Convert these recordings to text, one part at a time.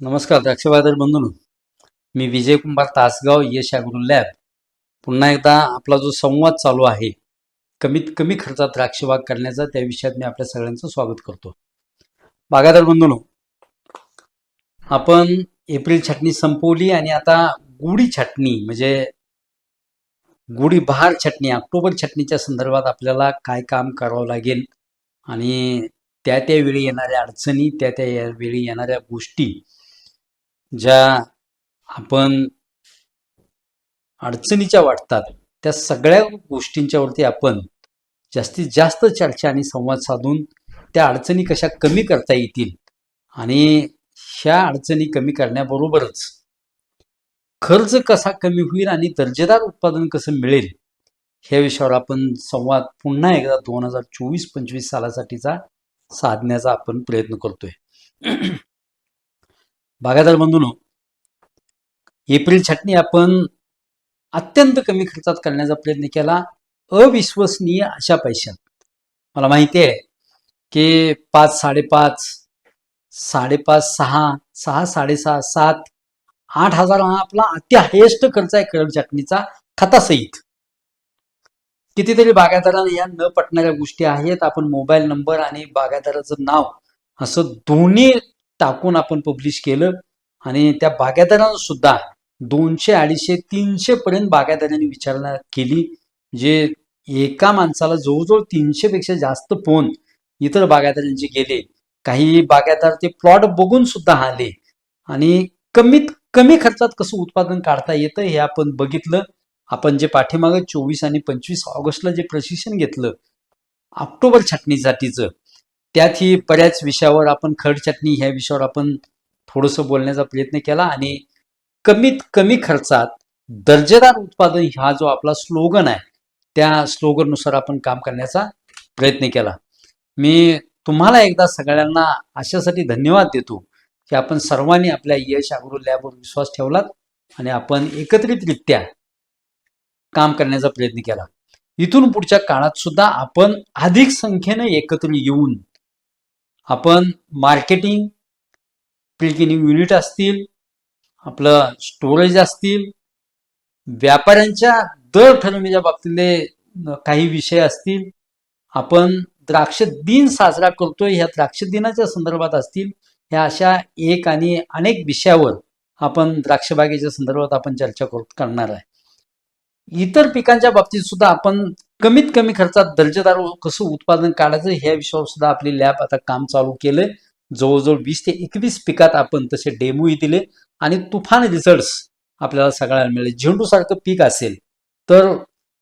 नमस्कार द्राक्षबाजार बंधून. मी विजय कुंभार तासगाव यश अॅग्रो लॅब. पुन्हा एकदा आपला जो संवाद चालू आहे कमीत कमी खर्चात द्राक्षबाग करण्याचा त्या विषयात मी आपल्या सगळ्यांचं स्वागत करतो. बागायदार बंधूंनो आपण एप्रिल छाटणी संपवली आणि आता गुढी छाटणी म्हणजे गुढी बहार छाटणी ऑक्टोबर छाटणीच्या संदर्भात आपल्याला काय काम करावं लागेल आणि त्या त्या वेळी येणाऱ्या अडचणी त्या त्या वेळी येणाऱ्या गोष्टी ज्या आपण अडचणीच्या वाटतात त्या सगळ्या गोष्टींच्यावरती आपण जास्तीत जास्त चर्चा आणि संवाद साधून त्या अडचणी कशा कमी करता येतील आणि ह्या अडचणी कमी करण्याबरोबरच खर्च कसा कमी होईल आणि दर्जेदार उत्पादन कसं मिळेल ह्या विषयावर आपण संवाद पुन्हा एकदा दोन हजार चोवीस पंचवीस सालासाठीचा साधण्याचा आपण प्रयत्न करतोय. बागायदार बंधूनो एप्रिल छाटणी आपण अत्यंत कमी खर्चात करण्याचा प्रयत्न केला. अविश्वसनीय अशा पैशात. मला माहिती आहे की पाच साडेपाच साडेपाच सहा सहा साडेसहा सात आठ हजार हा आपला अति हायेस्ट खर्च आहे करड छाटणीचा खतासहित. कितीतरी बागायदारांना या न पटणाऱ्या गोष्टी आहेत. आपण मोबाईल नंबर आणि बागायदाराचं नाव असं दोन्ही टाकून आपण पब्लिश केलं. आणि त्या बागायदारांना सुद्धा दोनशे अडीचशे तीनशे पर्यंत बागायदारांनी विचारणा केली. जे एका माणसाला जवळजवळ तीनशे पेक्षा जास्त फोन इतर बागायदारांचे गेले. काही बागायदार ते प्लॉट बघून सुद्धा आले. आणि कमीत कमी खर्चात कसं उत्पादन काढता येतं हे आपण बघितलं. आपण जे पाठीमागं चोवीस आणि पंचवीस ऑगस्टला जे प्रशिक्षण घेतलं ऑक्टोबर छाटणीसाठीचं त्यातही बऱ्याच विषयावर आपण खडचटणी ह्या विषयावर आपण थोडंसं बोलण्याचा प्रयत्न केला आणि कमीत कमी खर्चात दर्जेदार उत्पादन हा जो आपला स्लोगन आहे त्या स्लोगननुसार आपण काम करण्याचा प्रयत्न केला. मी तुम्हाला एकदा सगळ्यांना अशासाठी धन्यवाद देतो की आपण सर्वांनी आपल्या यश अग्रो लॅबवर विश्वास ठेवलात आणि आपण एकत्रितरित्या काम करण्याचा प्रयत्न केला. इथून पुढच्या काळात सुद्धा आपण अधिक संख्येने एकत्र येऊन आपण मार्केटिंग प्रिकिनिंग युनिट असतील आपलं स्टोरेज असतील व्यापाऱ्यांच्या दर ठरवण्याच्या बाबतीतले काही विषय असतील आपण द्राक्ष दिन साजरा करतोय ह्या द्राक्ष दिनाच्या संदर्भात असतील ह्या अशा एक आणि अनेक विषयावर आपण द्राक्षबागेच्या संदर्भात आपण चर्चा करू करणार आहे. इतर पिकांच्या बाबतीत सुद्धा आपण कमीत कमी खर्चात दर्जेदार कसं उत्पादन काढायचं ह्या विषयावर सुद्धा आपली लॅब आता काम चालू केलंय. जवळजवळ वीस ते एकवीस पिकात आपण तसे डेमोही दिले आणि तुफान रिझल्ट्स आपल्याला सगळ्यांना मिळेल. झेंडूसारखं पीक असेल तर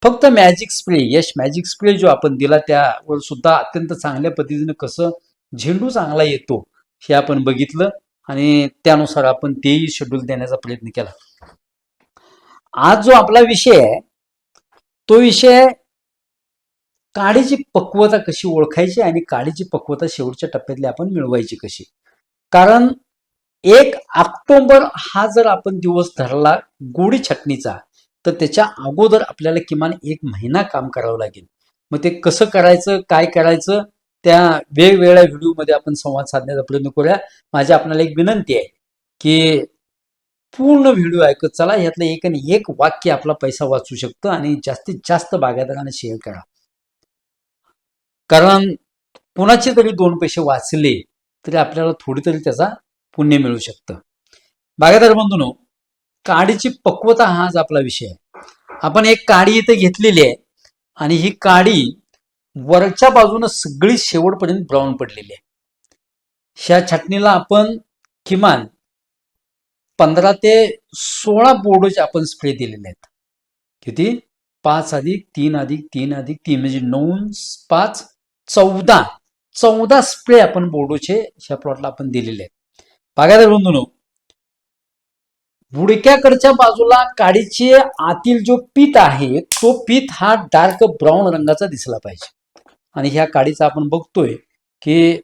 फक्त magic spray Yash magic spray जो आपण दिला त्यावर सुद्धा अत्यंत चांगल्या पद्धतीनं कसं झेंडू चांगला येतो हे आपण बघितलं आणि त्यानुसार आपण तेही शेड्यूल देण्याचा प्रयत्न केला. आज जो आपला विषय आहे तो विषय काळीची काडीची पक्वता कशी ओळखायची आणि काडीची पक्वता शेवटच्या टप्प्यातली आपण मिळवायची कशी? कारण एक ऑक्टोबर हा जर आपण दिवस धरला गोडी छटणीचा तर त्याच्या अगोदर आपल्याला किमान एक महिना काम करावं लागेल. मग ते कसं करायचं काय करायचं त्या वेगवेगळ्या व्हिडिओमध्ये आपण संवाद साधण्याचा प्रयत्न करूया. माझी आपल्याला एक विनंती आहे की पूर्ण व्हिडिओ ऐकत चला. यातलं एक आणि एक वाक्य आपला पैसा वाचू शकतं आणि जास्तीत जास्त बागायदारांना शेअर करा. कारण कुणाचे तरी दोन पैसे वाचले तरी आपल्याला थोडी तरी त्याचा पुण्य मिळू शकतं. बागायतदार बंधूनो काडीची पक्वता हा आज आपला विषय आहे. आपण एक काडी इथे घेतलेली आहे आणि ही काडी वरच्या बाजूनं सगळी शेवटपर्यंत ब्राऊन पडलेली आहे. ह्या छाटणीला आपण किमान पंधरा ते सोळा बोर्डचे आपण स्प्रे दिलेले आहेत. किती? पाच अधिक तीन अधिक तीन अधिक तीन म्हणजे नऊ पाच चौदा. चौदा स्प्रे आपण बोर्डोचे ह्या प्लॉटला आपण दिलेले आहेत. बागायदार बंधूनो. बुडक्याकडच्या बाजूला काडीचे आतील जो पीत आहे तो पीत हा डार्क ब्राऊन रंगाचा दिसला पाहिजे. आणि ह्या काडीचा आपण बघतोय की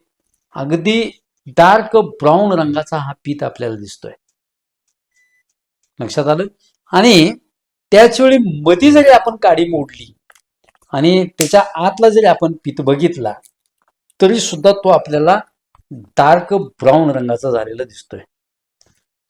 अगदी डार्क ब्राऊन रंगाचा हा पीत आपल्याला दिसतोय. लक्षात आलं? आणि त्याच वेळी मधी जरी आपण काडी मोडली आणि त्याच्या आतला जरी आपण पीत बघितला तरी सुद्धा तो आपल्याला डार्क ब्राऊन रंगाचा झालेला दिसतोय.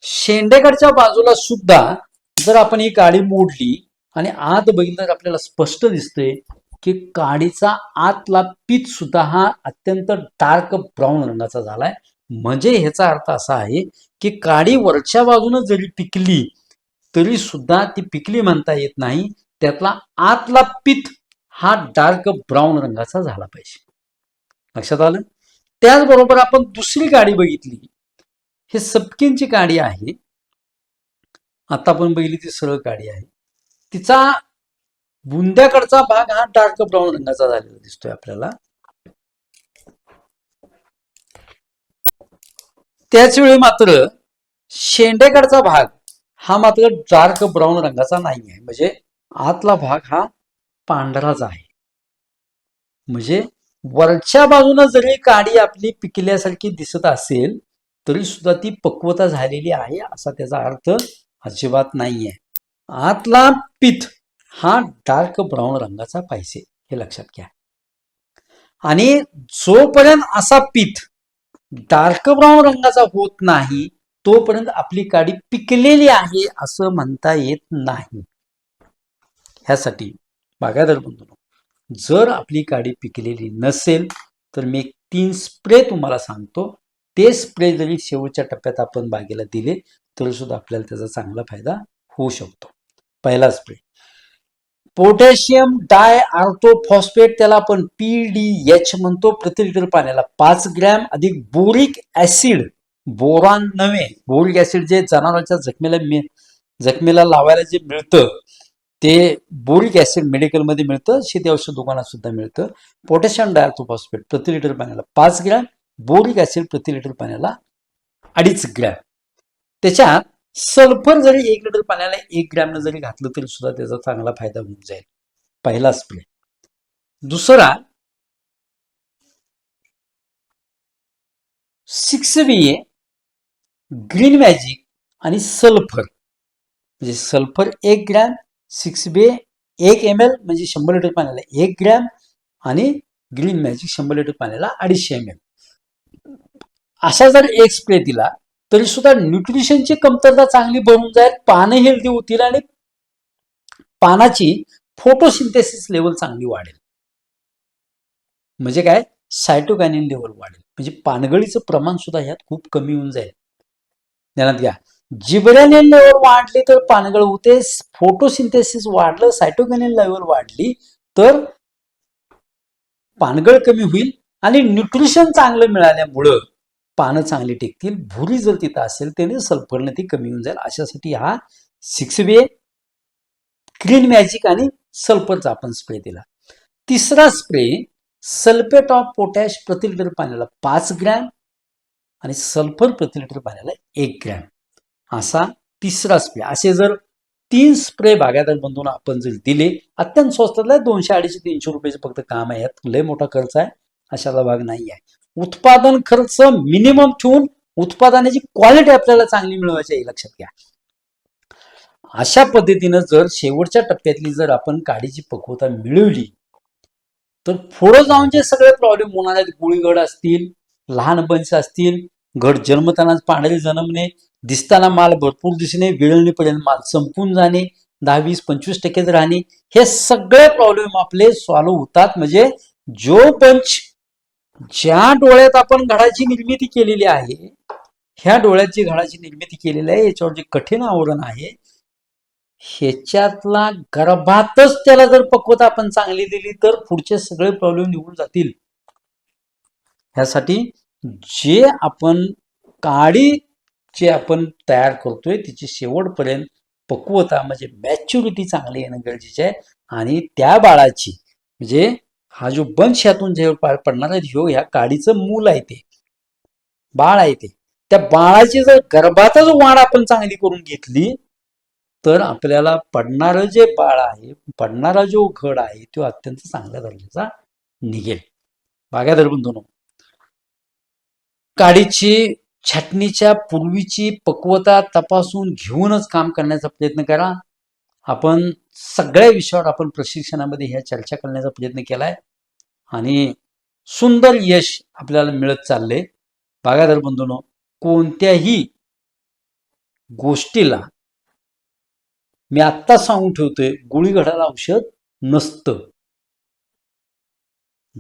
शेंडेकडच्या बाजूला सुद्धा जर आपण ही काडी मोडली आणि आत बघितलं तर आपल्याला स्पष्ट दिसतंय की काडीचा आतला पीत सुद्धा हा अत्यंत डार्क ब्राऊन रंगाचा झालाय. म्हणजे ह्याचा अर्थ असा आहे की काडी वरच्या बाजूनं जरी पिकली तरी सुद्धा ती पिकली म्हणता येत नाही. त्यातला आतला पीत हा डार्क ब्राऊन रंगाचा झाला पाहिजे. लक्षात आलं? त्याचबरोबर आपण दुसरी गाडी बघितली. हे सपकिनची काडी आहे. आता आपण बघितली ती सरळ काडी आहे. तिचा बुंद्याकडचा भाग हा डार्क ब्राऊन रंगाचा झालेला दिसतोय आपल्याला. त्याच वेळी मात्र शेंडेकडचा भाग हा मात्र डार्क ब्राऊन रंगाचा नाही आहे म्हणजे आतला भाग हा पांढराच आहे. म्हणजे वरच्या बाजूनं जरी काडी आपली पिकल्यासारखी दिसत असेल तरी सुद्धा ती पक्वता झालेली आहे असा त्याचा अर्थ अजिबात नाहीये. आतला पीठ हा डार्क ब्राऊन रंगाचा पाहिजे हे लक्षात घ्या. आणि जोपर्यंत असा पीठ डार्क ब्राऊन रंगाचा होत नाही तोपर्यंत आपली काडी पिकलेली आहे असं म्हणता येत नाही. ह्यासाठी बागायदार बंधू जर आपली काडी पिकलेली नसेल तर मी एक तीन स्प्रे तुम्हाला सांगतो. ते स्प्रे जरी शेवटच्या टप्प्यात आपण बागेला दिले तरी सुद्धा आपल्याला त्याचा चांगला फायदा होऊ शकतो. पहिला स्प्रे. पोटॅशियम डाय आर्थोफॉस्फेट त्याला आपण पी डी एच म्हणतो. प्रति लिटर पाण्याला पाच ग्रॅम अधिक बोरिक ऍसिड बोरान नव्हे. बोरिक ऍसिड जे जनावरांच्या जखमेला जखमेला लावायला जे मिळतं ते बोरिक ऍसिड मेडिकलमध्ये मिळतं. शेती औषध दुकानात सुद्धा मिळतं. पोटॅशियम डायर्थोफॉस्फेट प्रति लिटर पाण्याला पाच ग्रॅम बोरिक ऍसिड प्रति लिटर पाण्याला अडीच ग्रॅम. त्याच्यात सल्फर जरी एक लिटर पाण्याला एक ग्रॅमनं जरी घातलं तरी सुद्धा त्याचा चांगला फायदा होऊन जाईल. पहिला स्प्रे. दुसरा six B A green magic आणि सल्फर. म्हणजे सल्फर एक ग्रॅम सिक्स बी एक एम एल म्हणजे शंभर लिटर पाण्याला एक ग्रॅम आणि ग्रीन मॅजिक शंभर लिटर पाण्याला अडीचशे एम एल. असा जर एक स्प्रे दिला तरी सुद्धा न्यूट्रिशनची कमतरता चांगली बनून जाईल पाने हेल्दी होतील आणि पानाची फोटोसिंथेसिस लेवल चांगली वाढेल. म्हणजे काय? सायटोकॅनिन लेवल वाढेल. म्हणजे पानगळीचं प्रमाण सुद्धा ह्यात खूप कमी होऊन जाईल. ध्यानात घ्या. जिबरेनियन लेवल वाढली तर पानगळ होते फोटोसिंथेसिस वाढलं सायटोकॅनिन लेवल वाढली तर पानगळ कमी होईल आणि न्यूट्रिशन चांगलं मिळाल्यामुळं पानं चांगली टिकतील भुरी जर तिथं असेल त्याने सल्फरने ती कमी होऊन जाईल. अशासाठी हा सिक्स वे ग्रीन मॅजिक आणि सल्फरचा आपण स्प्रे दिला. तिसरा स्प्रे सल्फेट ऑफ पोटॅश प्रति लिटर पाण्याला पाच ग्रॅम आणि सल्फर प्रति लिटर पाण्याला एक ग्रॅम असा तिसरा स्प्रे असे जर तीन स्प्रे बागायदार बंधून आपण जर दिले अत्यंत स्वस्तातला दोनशे अडीचशे तीनशे रुपयाचे फक्त काम आहे. यात लय मोठा खर्च आहे. अशाला भाग नाही आहे. उत्पादन खर्च मिनिमम ठेवून उत्पादनाची क्वालिटी आपल्याला चांगली मिळवायची आहे हे लक्षात घ्या. अशा पद्धतीनं जर शेवटच्या टप्प्यातली जर आपण काडीची पक्वता मिळवली तर पुढं जाऊन जे सगळे प्रॉब्लेम होणार आहेत गुळीगड असतील लहान बंच असतील घड जन्मताना पांढरे जन्मणे दिसताना माल भरपूर दिसणे विळणीपर्यंत माल संपून जाणे दहा वीस पंचवीस टक्केच राहणे हे सगळे प्रॉब्लेम आपले सॉल्व्ह होतात. म्हणजे जो पंच ज्या डोळ्यात आपण घडाची निर्मिती केलेली आहे ह्या डोळ्यात जी घडाची निर्मिती केलेली आहे याच्यावर जे कठीण आवरण आहे ह्याच्यातला गर्भातच त्याला जर पक्वता आपण चांगली दिली तर पुढचे सगळे प्रॉब्लेम निघून जातील. ह्यासाठी जे आपण काळी जे आपण तयार करतोय तिची शेवटपर्यंत पक्वता म्हणजे मॅच्युरिटी चांगली येणं गरजेचे आहे. आणि त्या बाळाची म्हणजे हा जो वंश यातून जे पडणार आहे ह्यो ह्या काडीचं मूल आहे ते. बाळ आहे ते. त्या बाळाची जर गर्भाचा जो वाढ आपण चांगली करून घेतली तर आपल्याला पडणारं जे बाळ आहे पडणारा जो घड आहे तो अत्यंत चांगल्या दर्जाचा निघेल. बागायदार बंधून. काडीची छाटणीच्या पूर्वीची पक्वता तपासून घेऊनच काम करण्याचा प्रयत्न करा. आपण सगळ्या विषयावर आपण प्रशिक्षणामध्ये ह्या चर्चा करण्याचा प्रयत्न केलाय. आणि सुंदर यश आपल्याला मिळत चालले बागायदार बंधून कोणत्याही गोष्टीला मी आत्ता सांगून ठेवतोय गुळीगडाला औषध नसतं.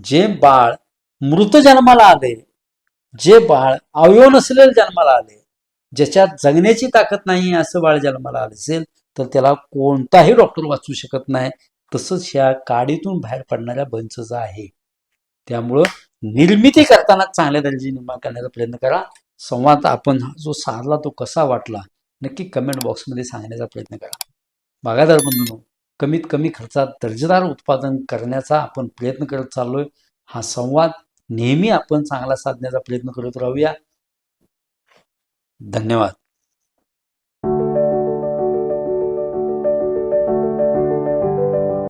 जे बाळ मृत जन्माला आले जे बाळ अवयव नसलेलं जन्माला आले ज्याच्यात जगण्याची ताकद नाही असं बाळ जन्माला आलं असेल तर त्याला कोणताही डॉक्टर वाचू शकत नाही. तसंच ह्या काडीतून बाहेर पडणाऱ्या बंचचा आहे त्यामुळं निर्मिती करताना चांगल्या दर्जाची निर्माण करण्याचा प्रयत्न करा. संवाद आपण जो साधला तो कसा वाटला नक्की कमेंट बॉक्समध्ये सांगण्याचा प्रयत्न करा. बागायदार बंधूंनो कमीत कमी खर्चात दर्जेदार उत्पादन करण्याचा आपण प्रयत्न करत चाललोय. हा संवाद नेहमी आपण चांगला साधण्याचा प्रयत्न करत राहूया. धन्यवाद.